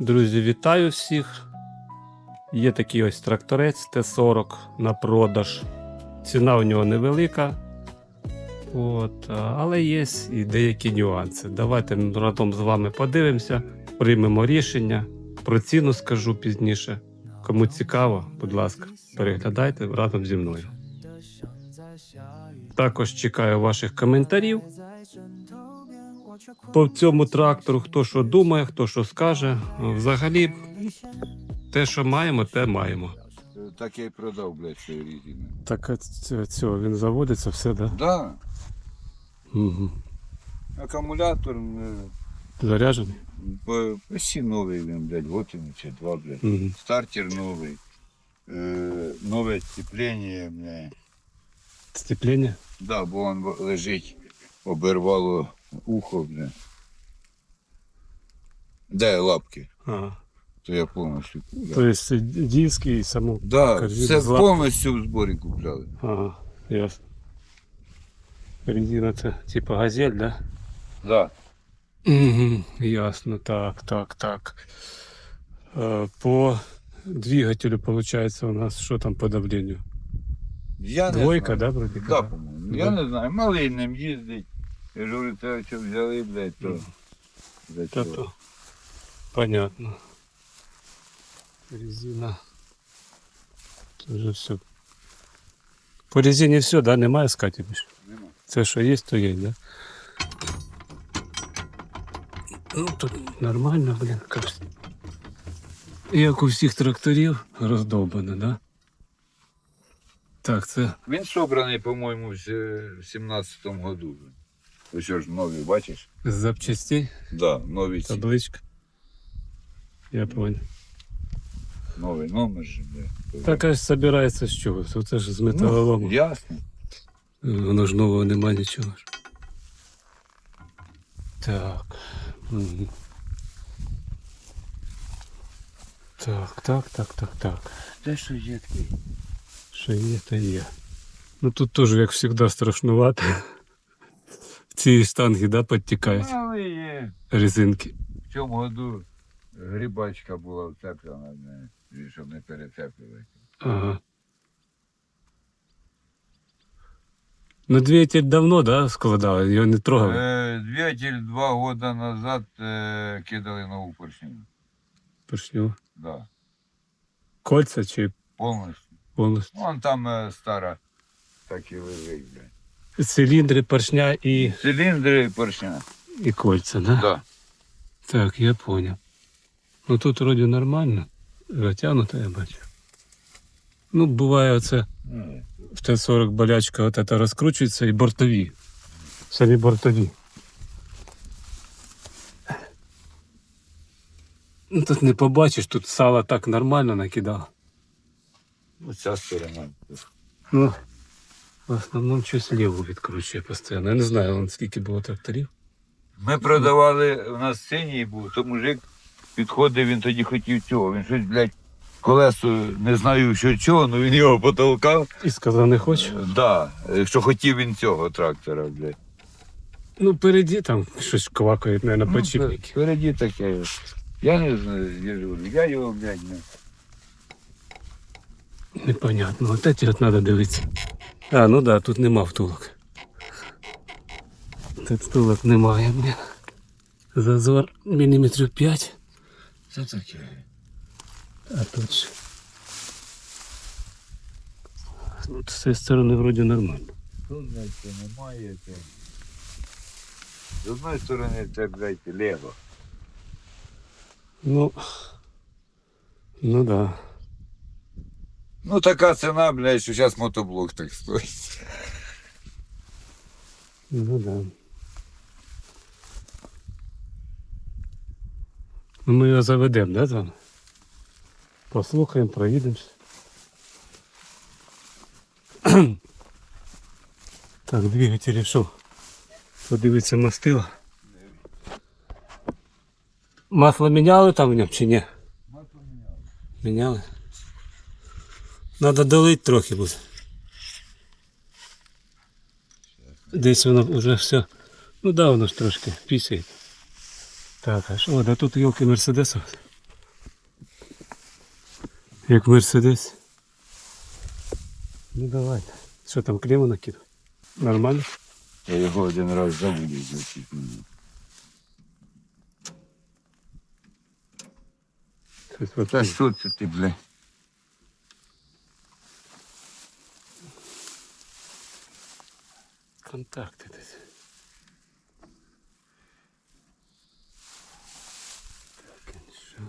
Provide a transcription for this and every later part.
Друзі, вітаю всіх. Є такий ось тракторець Т-40 на продаж. Ціна у нього невелика. От, але є і деякі нюанси. Давайте разом з вами подивимося, приймемо рішення. Про ціну скажу пізніше. Кому цікаво, будь ласка, переглядайте разом зі мною. Також чекаю ваших коментарів по цьому трактору, хто що думає, хто що скаже. Взагалі, те, що маємо, те маємо. Так я й продав, блядь, свою різину. Так цього він заводиться, все, да? Да, Угу. акумулятор е, Заряджений? почти новий він, блядь, вот він чи два, блядь. Угу. Стартер новий. Е, нове сцеплення, блядь. Сцеплення? Да, бо він лежить, обірвало ухо, блядь. Де лапки? Ага. То я повністю купляв. Тобто диски і саму. Да, корзину все з лап- повністю в зборі купляли. Ага, ясно. Резина це типа газель, да? Да. Угу, ясно, так, так, так. Е, По двигателю, получается, у нас що там по давлению? Я не Двойка, знаю. да, вроде Да, как? по-моєму. Да. Я не знаю. Малий ним їздить. Я говорю, те, що взяли, блядь, то. для Та чого? то. Понятно. Резина. Це вже все. По резині все, да? Немає скаті більше? Нема. Це що є, то є, да? Ну, тут нормально, блін, кажуть. Як у всіх тракторів роздовбано, да? Так, це Він собраний, по-моєму, в в 17-му году. Ось ж нові, бачиш? з запчастей, Да, нові ці. табличка. Я понял. Новий номер же, блядь. Так аж собирається з чогось. Оце ж з ну, ясно. Воно ж нового нема нічого. ж. Так. Мгм. Так, так, так, так, так. Те, що є такий. Що є, то є. Ну тут теж, як завжди, страшнувато. Ці штанги, да, підтікають Але є. резинки. В цьому году грибачка була вцеплена, не, щоб не перецеплювати. Ага. Ну, двигатель давно, да, складали, його не трогали. Е, двигатель два роки назад е, кидали нову поршню. Поршню. Да, Кольця чи повністю. повністю. Вон там е, стара, так і лежить, блядь. Циліндри, поршня і, Циліндри і поршня. і кольця, да? Да. Так, я понял. Ну тут вроде нормально. Затягнуто, я бачу. Ну, буває оце Ну, в Т-40 болячка от это розкручується і бортові. Самі бортові. Ну тут не побачиш, тут сало так нормально накидало. Оця сторона. Ну, в основному щось ліву відкручує постійно. Я не знаю, скільки було тракторів. Ми продавали, у нас синій був, то мужик підходив, він тоді хотів цього. Він щось, блядь, колесо, не знаю що чого, але він його потолкав. І сказав, не хоче. Е, Да, е, що хотів він цього трактора, блядь. Ну, переді там щось квакає, мабуть, на Ну, подшипники. Впереді таке. Я не знаю, я я його, блядь, не. Непонятно. От эти от треба дивитися. А, ну да, тут нема втулок. Тут втулок немає, блін. Зазор міліметрів 5. Це таке. А тут ще. От з цієї сторони вроді нормально. Тут, це немає. Це... З одної сторони це, блядь, лево. Ну. Ну да. Ну така ціна, блядь, що зараз мотоблок так стоїть. Ну да. Ну ми його заведемо, да, там? Послухаємо, проїдемося. так, двигатель що? Подивиться мастило. Масло міняли там в ньому чи ні? Міняли? Надо долить трохи буде. Десь воно вже все. Ну да, воно ж трошки пісяє. Так, а що, да тут йолки Мерседесов. Як Мерседес. Ну давайте. Що там, клему накидав? Нормально? Я його один раз забув, значить. Щось Та що це ти, бля? Контакти десь. Так, і що?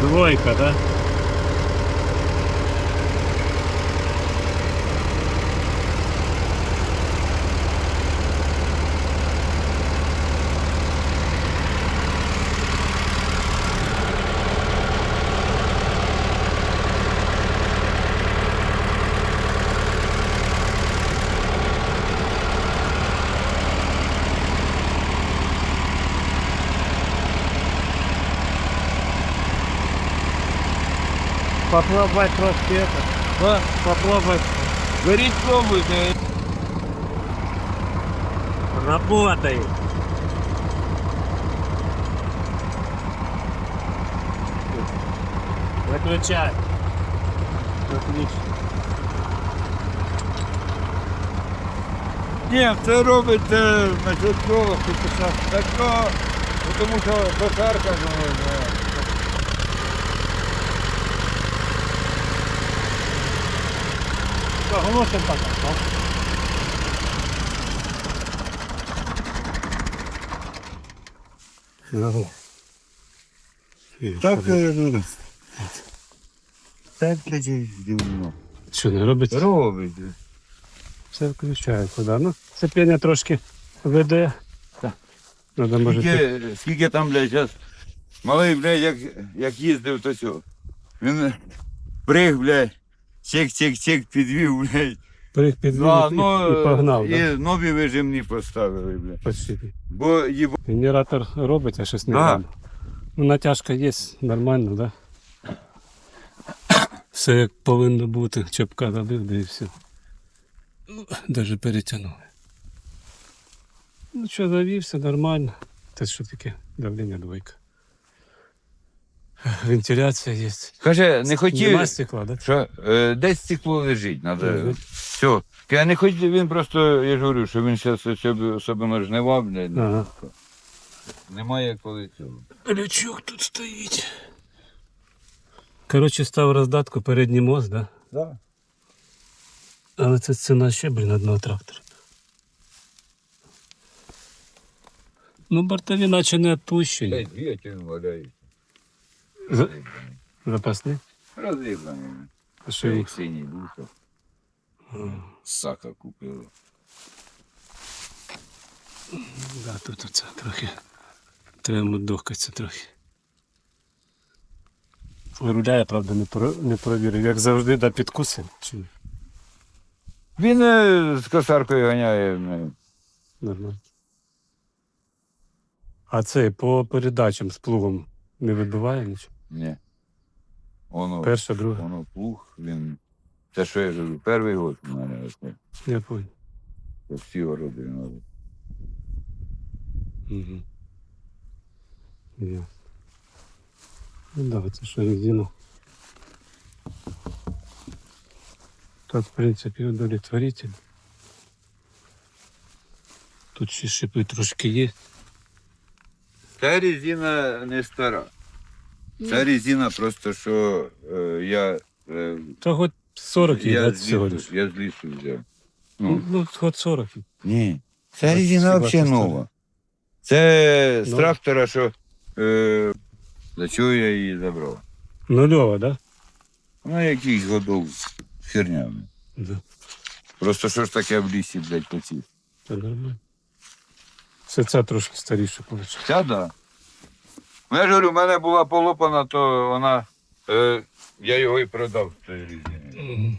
Двойка, да? Попробовать трошки это. А? Попробовать. Беріть пробуйте. Работает. Выключай. Отлично. Ні, це робиться значить того, що писав. Так що, ну, тому що косарка, ну, пока. Так, е, ну, так, блядь, дивно. Що не робить? Робить. Все включається, да. Ну, цеплення трошки веде. Так. Надо, може, ти- Скільки, скільки там, блядь, зараз малий, блядь, як, як їздив, то цього. Він приг, блядь, чек-чек-чек підвів, блядь. прыг підвів Да, і, ну, і погнав, і да? нові вижимні поставили, блядь. Почти. Бо їб... Генератор робить, а щось не Да. робить. Ну, натяжка є, нормально, да? Все як повинно бути. Чопка забив, да і все. Ну, Даже перетягнули. Ну що, завівся, нормально. Це що таке? Давлення двойка. Вентиляція є. Каже, не хотів, Нема стекла, да? що е, десь стекло лежить, надо. Мгм. Все. Я не хотів, він просто, я ж говорю, що він зараз особливо жнива, блядь. Ага. Немає коли цього. Лючок тут стоїть. Коротше, став роздатку передній мост, да? Да. Але це ціна ще, блін, одного трактора. Ну, бортові наче не відпущені. Блядь, вітер валяється. За- Запасні? Розрізаний. А що їх? синій був. Сака купила. Да, тут оце трохи. Треба дохкатися трохи. Руля я, правда, не, про, не провірив. Як завжди, да підкуси. Чи? Він е, з косаркою ганяє. е, нормально? А цей по передачам з плугом не вибиває нічого? Ні. Воно, Перша, друга. воно плуг, він. Це що я кажу, перший год у мене оце. Я понял. Це Всі городи він робить. Угу. Ясно. Ну да, це що резина. Так, в принципі, удовлетворительно. Тут ще шипи трошки є. Ця резина не стара. Ця резина просто, що е, я, е, Та хоч 40 є, я, да, з всього лісу, лиш. я з лісу взяв. Ну, Ну, ну, хоч 40. ні. Ця А резина хіба взагалі це нова. Це з Ну. трактора, що е, за чого я її забрав. Нульова, да? Ну, якийсь годов херня. Да. Просто що ж таке в лісі, блядь, поці. Це нормально. Все це трошки старіше виходить. Ця да. Ну, я ж говорю, в мене була полопана, то вона. Е, я його і продав цієї резини.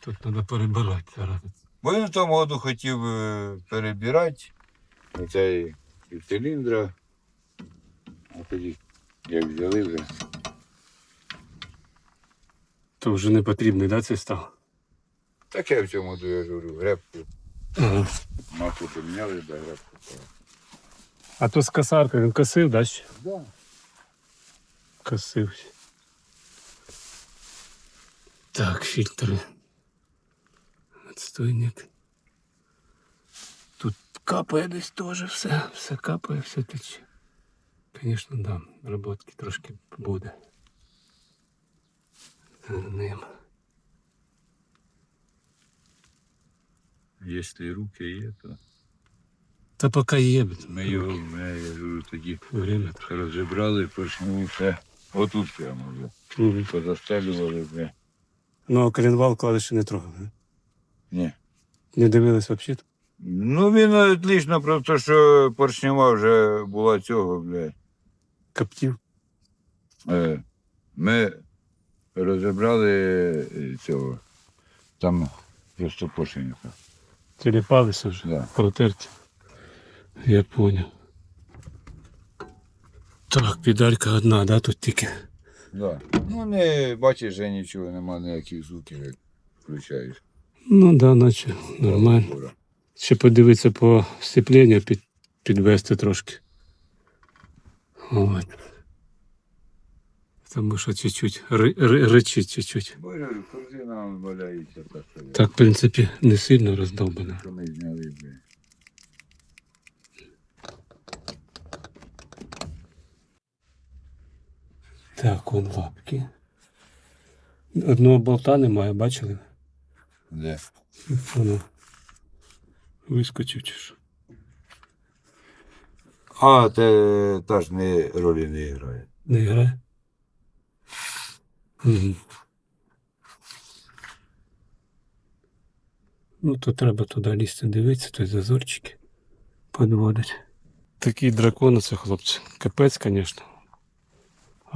Тут треба перебирати зараз. Бо він в тому году хотів е, перебирати. оцей і циліндра. А тоді, як взяли вже. То вже не потрібний, да, цей став? Таке в цьому я ж говорю, гребку. Масло поміняли, да гребку. А то з косаркою він косив, да? ще? Да. Косив. Так, фільтри. Отстойник. Тут капає десь теж все. Все капає, все тече. Звісно, да, роботки трошки буде. З ним. Якщо і руки є, то Та поки є. ми його ми, я ж тоді Время. розібрали, все. Отут прямо вже. Мгм. Позастелювали вже. Ну, а коленвал кладеш не трогав, да? Ні. Не дивились взагалі? Ну він отлично, просто що поршнева вже була цього, бля. Коптів. Е, Ми розібрали е, цього. Там просто поршенька. Телепалися вже. Да. Протерті. Я понял. Так, педалька одна, да, тут тільки. Да. Ну не бачиш, вже нічого, нема ніяких звуків, як включаєш. Ну да, наче нормально. Ще подивитися по сцепленню, під, підвести трошки. От. Тому що чуть-чуть ри- чуть-чуть. Боже, корзина валяється та що. я. Так, в принципі, не сильно роздовбана. Що ми зняли, бля. Так, он лапки. Одного болта немає, бачили? Де? Воно вискочив чи що. А, те та ж не ролі не грає. Не грає? Угу. Ну, то треба туди лізти дивитися, то зазорчики підводить. Такий дракон це, хлопці. Капець, звісно.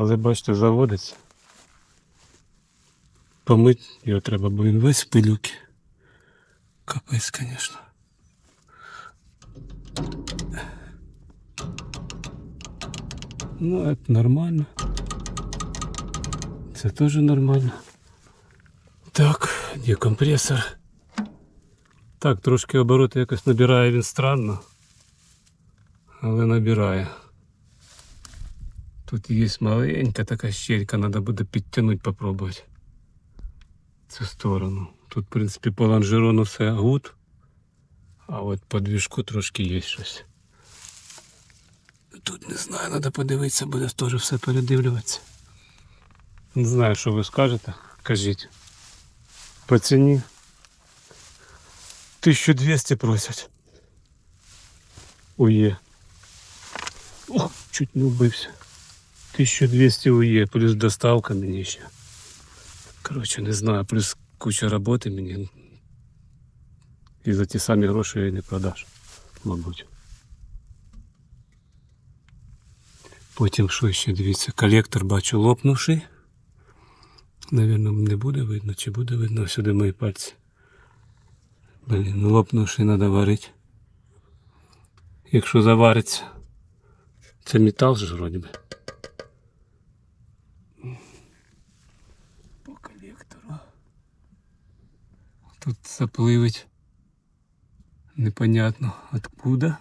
Але бачите, заводиться. Помить його треба, бо він весь в пилюки. Капець, звісно. Ну, это нормально. Це теж нормально. Так, є компресор. Так, трошки обороти якось набирає він странно. Але набирає. Тут є маленька така щелька, треба буде підтягнути, попробувати. Цю сторону. Тут, в принципі, по лонжерону все гуд. А от по двіжку трошки є щось. Тут не знаю, треба подивитися, буде теж все передивлюватися. Не знаю, що ви скажете. Кажіть. По ціні 1200 просять. УЄ. Ох, чуть не вбився. 1200 УЄ, плюс доставка мені ще. Коротше, не знаю, плюс куча роботи мені. І за ті самі гроші я не продаш, мабуть. Потім що ще дивіться, колектор бачу лопнувший. Навірно, не буде видно, чи буде видно сюди мої пальці. Блін, ну лопнувший треба варити. Якщо завариться. Це метал ж вроді би. По колектору. Тут запливить. Непонятно откуда.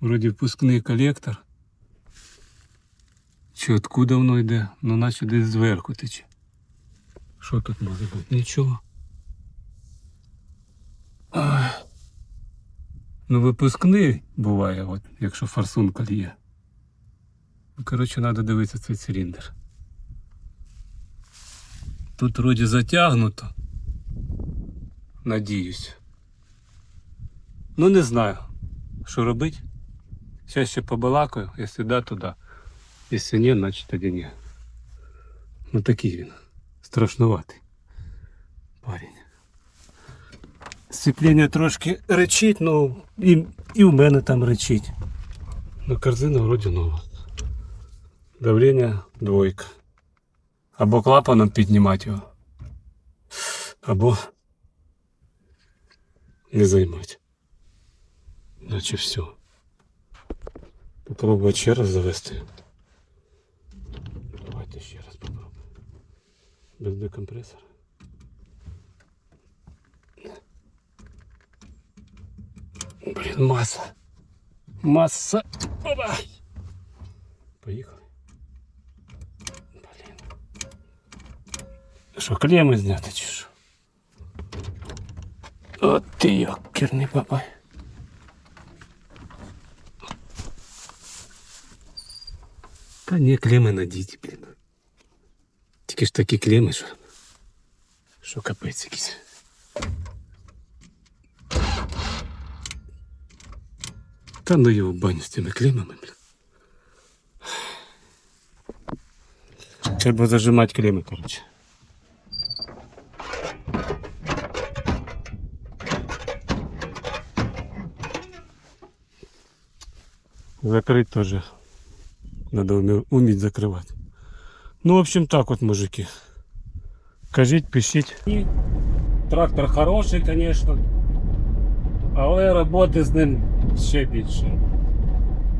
Вроді впускний колектор. Чи откуда воно йде? Ну наче десь зверху тече. Що тут може бути? Нічого. Ну, випускний буває, от, якщо форсунка є. Ну, коротше, треба дивитися цей циліндр. Тут вроді затягнуто. Надіюсь. Ну не знаю, що робити. Зараз ще побалакаю, якщо да, то да. Якщо ні, значить тоді ні. Ну такий він. Страшнуватий. Парень. Сцеплення трошки речить, ну і, і в мене там речить. Ну корзина вроді нова. Давлення двойка. Або клапаном піднімати його. Або не займати. Да. Коротше, все. Попробую ще раз завести. Давайте ще раз попробуємо. Без декомпресора. Блін, маса. Маса. Опа. Поїхали. Блін. Що, клеми зняти чи що? От ти йокерний бабай. Та ні, клеми надіті, блін. Тільки ж такі клеми, що. Що капець якийсь. Та ну його в баню з цими клемами, блін. Треба зажимати клеми, коротше. Закрыть тоже. Надо уме- уметь закрывать. Ну, в общем, так вот, мужики. Кажіть, пишіть. Трактор хороший, звісно. Але роботи з ним ще більше.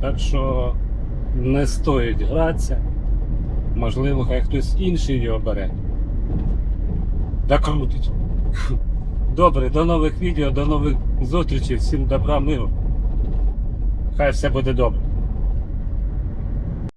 Так що не стоїть гратися. Можливо, хай хтось інший його бере. Докрутить. Добре, до нових відео, до нових зустрічей. Всім добра, миру. Хай все буде добре.